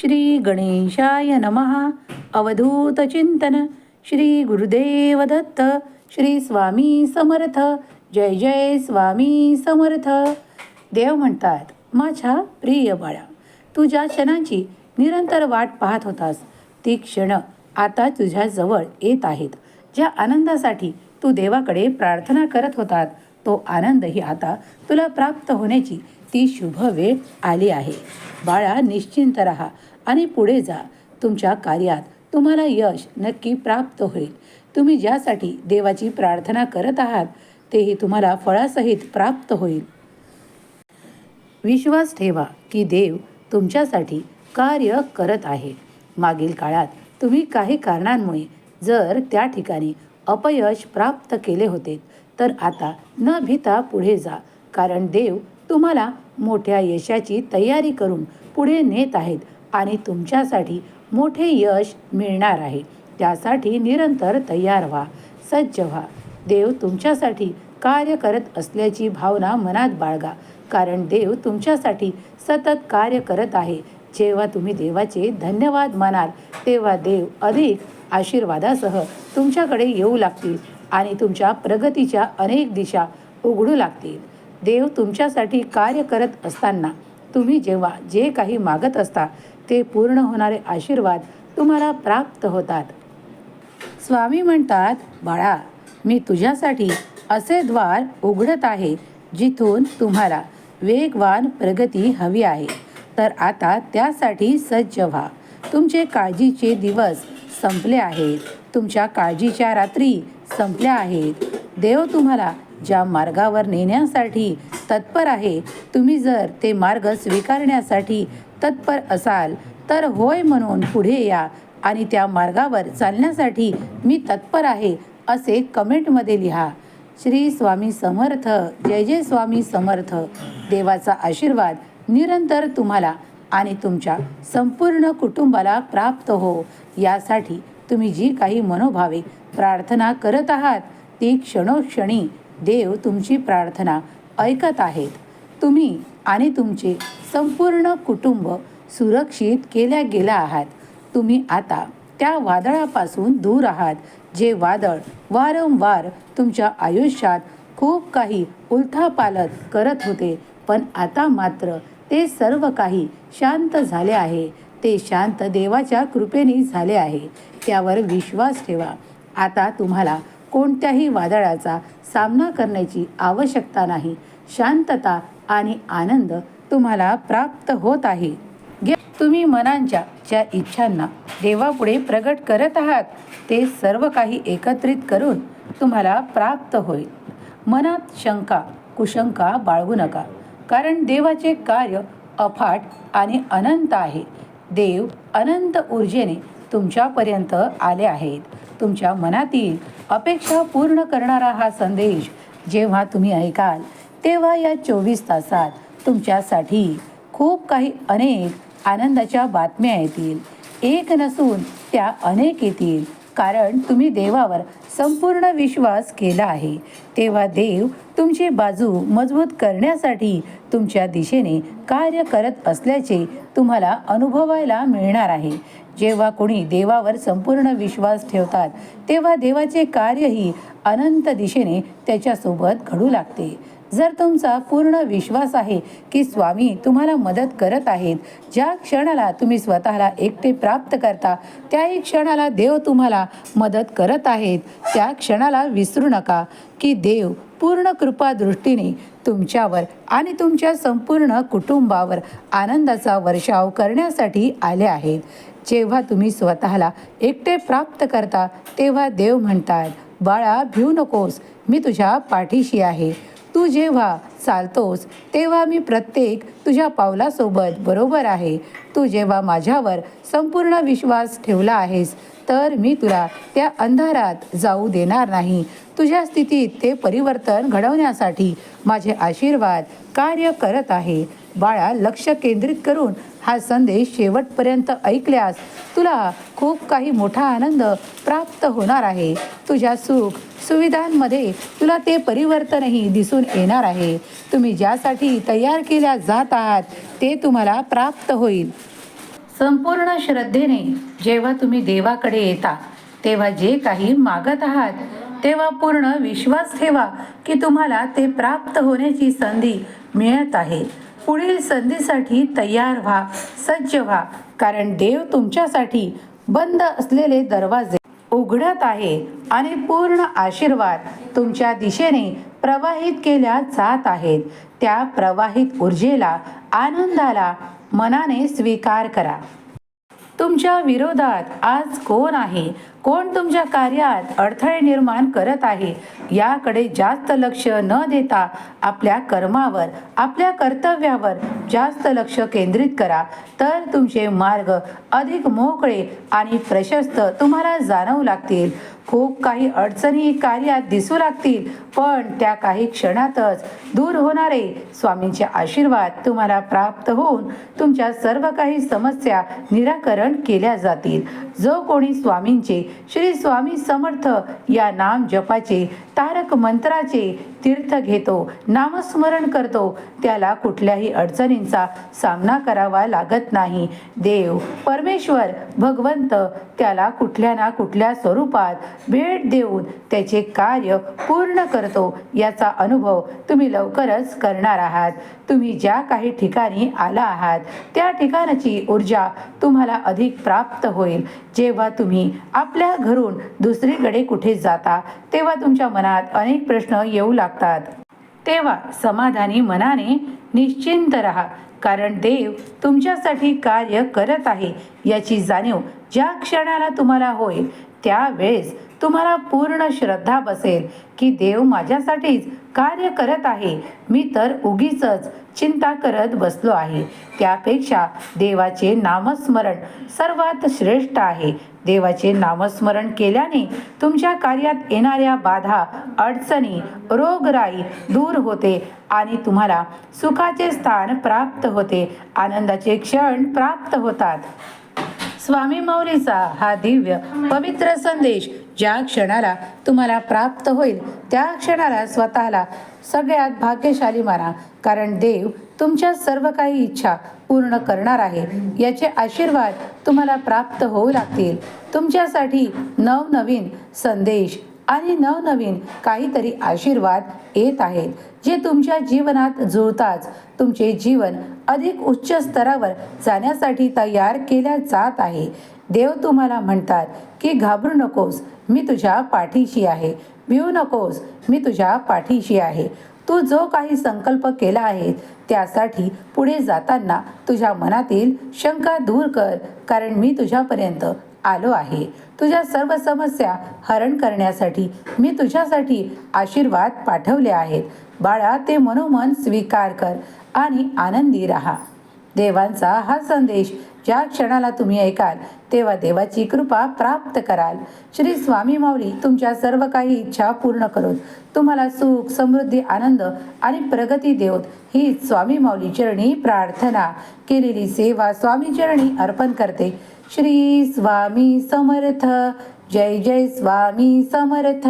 श्री गणेशाय नमः. अवधूत चिंतन. श्री गुरुदेव दत्त. श्री स्वामी समर्थ. जय जय स्वामी समर्थ. देव म्हणतात माझ्या प्रिय बाळा तू ज्या क्षणांची निरंतर वाट पाहत होतास ती क्षण आता तुझ्याजवळ येत आहेत. ज्या आनंदासाठी तू देवाकडे प्रार्थना करत होतात तो आनंदही आता तुला प्राप्त होण्याची ती शुभ वेळ आली आहे. बाळा निश्चिंत राहा आणि पुढे जा. तुमच्या कार्यात तुम्हाला यश नक्की प्राप्त होईल. तुम्ही ज्यासाठी देवाची प्रार्थना करत आहात तेही तुम्हाला फळासहित प्राप्त होईल. विश्वास ठेवा की देव तुमच्यासाठी कार्य करत आहे. मागील काळात तुम्ही काही कारणांमुळे जर त्या ठिकाणी अपयश प्राप्त केले होते तर आता न भीता पुढे जा कारण देव तुम्हाला मोठ्या यशाची तयारी करून पुढे नेत आहेत आणि तुमच्यासाठी मोठे यश मिळणार आहे. त्यासाठी निरंतर तयार व्हा सज्ज व्हा. देव तुमच्यासाठी कार्य करत असल्याची भावना मनात बाळगा कारण देव तुमच्यासाठी सतत कार्य करत आहे. जेव्हा तुम्ही देवाचे धन्यवाद मानाल तेव्हा देव अधिक आशीर्वादासह तुमच्याकडे येऊ लागतील आणि तुमच्या प्रगतीच्या अनेक दिशा उघडू लागतील. देव तुमच्यासाठी कार्य करत असताना तुम्ही जेव्हा जे काही मागत असता ते पूर्ण होणारे आशीर्वाद तुम्हाला प्राप्त होतात. स्वामी म्हणतात बाळा मी तुझ्यासाठी असे द्वार उघडत आहे जिथून तुम्हाला वेगवान प्रगती हवी आहे. तर आता त्यासाठी सज्ज व्हा. तुमचे काळजीचे दिवस संपले आहेत. तुमच्या काळजीच्या रात्री संपल्या आहेत. देव तुम्हाला ज्या मार्गावर नेण्यासाठी तत्पर आहे. तुम्ही जर ते मार्ग स्वीकारण्यासाठी तत्पर असाल तर होय म्हणून पुढे या आणि त्या मार्गावर चालण्यासाठी मी तत्पर आहे असे कमेंटमध्ये लिहा. श्री स्वामी समर्थ जय जय स्वामी समर्थ. देवाचा आशीर्वाद निरंतर तुम्हाला आणि तुमच्या संपूर्ण कुटुंबाला प्राप्त हो. यासाठी तुम्ही जी काही मनोभावे प्रार्थना करत आहात ती क्षणोक्षणी देव तुमची प्रार्थना ऐकत आहेत. तुम्ही आणि तुमचे संपूर्ण कुटुंब सुरक्षित केल्या गेला आहात. तुम्ही आता त्या वादळापासून दूर आहात जे वादळ वारंवार तुमच्या आयुष्यात खूप काही उलथापालत करत होते पण आता मात्र ते सर्व काही शांत झाले आहे. ते शांत देवाच्या कृपेने झाले आहे. त्यावर विश्वास ठेवा. आता तुम्हाला कोणत्याही वादळाचा सामना करण्याची आवश्यकता नाही. शांतता आणि आनंद तुम्हाला प्राप्त होत आहे. तुम्ही मनांच्या ज्या इच्छांना देवापुढे प्रगट करत आहात ते सर्व काही एकत्रित करून तुम्हाला प्राप्त होईल. मनात शंका कुशंका बाळगू नका कारण देवाचे कार्य अफाट आणि अनंत आहे. देव अनंत ऊर्जेने तुमच्यापर्यंत आले आहेत. तुमच्या मनातील अपेक्षा पूर्ण करणारा हा संदेश जेव्हा तुम्ही ऐकाल तेव्हा या चोवीस तासात तुमच्यासाठी खूप काही अनेक आनंदाच्या बातम्या येतील. एक नसून त्या अनेक येतील कारण तुम्ही देवावर संपूर्ण विश्वास केला आहे. तेव्हा देव तुमची बाजू मजबूत करण्यासाठी तुमच्या दिशेने कार्य करत असल्याचे तुम्हाला अनुभवायला मिळणार आहे. जेव्हा कोणी देवावर संपूर्ण विश्वास ठेवतात तेव्हा देवाचे कार्यही अनंत दिशेने त्याच्यासोबत घडू लागते. जर तुमचा पूर्ण विश्वास आहे की स्वामी तुम्हाला मदत करत आहेत ज्या क्षणाला तुम्ही स्वतःला एकटे प्राप्त करता त्याही क्षणाला देव तुम्हाला मदत करत आहेत. त्या क्षणाला विसरू नका की देव पूर्ण कृपा दृष्टीने तुमच्यावर आणि तुमच्या संपूर्ण कुटुंबावर आनंदाचा वर्षाव करण्यासाठी आले आहेत जेव्हा तुम्ही स्वतःला एकटे प्राप्त करता तेव्हा देव म्हणतात बाळा भिऊ नकोस मी तुझ्या पाठीशी आहे. तू जेव्हा चालतोस तेव्हा मी प्रत्येक तुझ्या पावलासोबत बरोबर आहे. तू जेव्हा माझ्यावर संपूर्ण विश्वास ठेवला आहेस तर मी तुला त्या अंधारात जाऊ देणार नाही. तुझ्या स्थितीत ते परिवर्तन घडवण्यासाठी माझे आशीर्वाद कार्य करत आहे. बाळा लक्ष केंद्रित करून हा संदेश शेवटपर्यंत ऐकल्यास तुला खूप काही मोठा आनंद प्राप्त होणार आहे. तुझ्या सुख सुविधांमध्ये तुला ते परिवर्तनही दिसून येणार आहे. तुम्ही ज्यासाठी तयार केल्या जात आहात ते तुम्हाला प्राप्त होईल. संपूर्ण श्रद्धेने जेव्हा तुम्ही देवाकडे येता तेव्हा जे काही मागत आहात तेव्हा पूर्ण विश्वास ठेवा की तुम्हाला ते प्राप्त होण्याची संधी मिळत आहे. पुढील संधीसाठी तयार व्हा सज्ज व्हा कारण देव तुमच्यासाठी बंद असलेले दरवाजे उघडत आहे आणि पूर्ण आशीर्वाद तुमच्या दिशेने प्रवाहित केल्या जात आहेत. त्या प्रवाहित ऊर्जेला आनंदाला मनाने स्वीकार करा. तुमच्या विरोधात आज कोण आहे? कोण तुमच्या कार्यात अडथळे निर्माण करत आहे याकडे जास्त लक्ष न देता आपल्या कर्मावर आपल्या कर्तव्यावर जास्त लक्ष केंद्रित करा. तर तुमचे मार्ग अधिक मोकळे आणि प्रशस्त तुम्हाला जाणवू लागतील. खूप काही अडचणी कार्यात दिसू लागतील पण त्या काही क्षणातच दूर होणारे स्वामींचे आशीर्वाद तुम्हाला प्राप्त होऊन तुमच्या सर्व काही समस्या निराकरण केल्या जातील. जो कोणी स्वामींचे श्री स्वामी समर्थ या नाम जपाचे तारक मंत्राचे तीर्थ घेतो नामस्मरण करतो. त्याला कुठल्याही अडचणींचा सामना करावा लागत नाही. देव परमेश्वर भगवंत त्याला कुठल्या ना कुठल्या स्वरूपात भेट देऊन त्याचे कार्य पूर्ण करतो. याचा अनुभव तुम्ही लवकरच करणार आहात. तुम्ही ज्या काही ठिकाणी आला आहात त्या ठिकाणाची ऊर्जा तुम्हाला अधिक प्राप्त होईल. जेव्हा तुम्ही आपल्या घरून दुसरीकडे कुठे जाता तेव्हा तुमच्या मनात अनेक प्रश्न येऊ लागतात. तेव्हा समाधानी मनाने निश्चिंत राहा कारण देव तुमच्यासाठी कार्य करत आहे याची जाणीव ज्या क्षणाला तुम्हाला होईल त्यावेळेस तुम्हाला पूर्ण श्रद्धा बसेल की देव माझ्यासाठीच कार्य करत आहे. मी तर उगीच चिंता करत बसलो आहे. त्यापेक्षा देवाचे नामस्मरण सर्वात श्रेष्ठ आहे. देवाचे नामस्मरण केल्याने तुमच्या कार्यात येणाऱ्या बाधा अडचणी रोगराई दूर होते आणि तुम्हाला सुखाचे स्थान प्राप्त होते. आनंदाचे क्षण प्राप्त होतात. स्वामी मौलीचा हा दिव्य पवित्र संदेश ज्या क्षणाला तुम्हाला प्राप्त होईल त्या क्षणाला स्वतःला सगळ्यात भाग्यशाली माना. कारण देव तुमच्या सर्व काही इच्छा पूर्ण करणार आहे. याचे आशीर्वाद तुम्हाला प्राप्त होऊ लागतील. तुमच्यासाठी नवनवीन संदेश आणि नवनवीन काहीतरी आशीर्वाद येत आहेत जे तुमच्या जीवनात जुळताच तुमचे जीवन अधिक उच्च स्तरावर जाण्यासाठी तयार केल्या जात आहे. देव तुम्हाला म्हणतात की घाबरू नकोस मी तुझ्या पाठीशी आहे. भिवू नकोस मी तुझ्या पाठीशी आहे. तू जो काही संकल्प केला आहे त्यासाठी पुढे जाताना तुझ्या मनातील शंका दूर कर कारण मी तुझ्यापर्यंत आलो आहे. तुझ्या सर्व समस्या हरण करण्यासाठी मी तुझ्यासाठी आशीर्वाद पाठवले आहेत. बाळा ते मनोमन स्वीकार कर आणि आनंदी राहा. देवांचा हा संदेश ज्या क्षणाला तुम्ही ऐकाल तेव्हा देवाची कृपा प्राप्त कराल. श्री स्वामी माऊली तुमच्या सर्व काही इच्छा पूर्ण करून तुम्हाला सुख समृद्धी आनंद आणि प्रगती देवत ही स्वामी माऊली चरणी प्रार्थना केलेली सेवा स्वामी चरणी अर्पण करते. श्री स्वामी समर्थ. जय जय स्वामी समर्थ.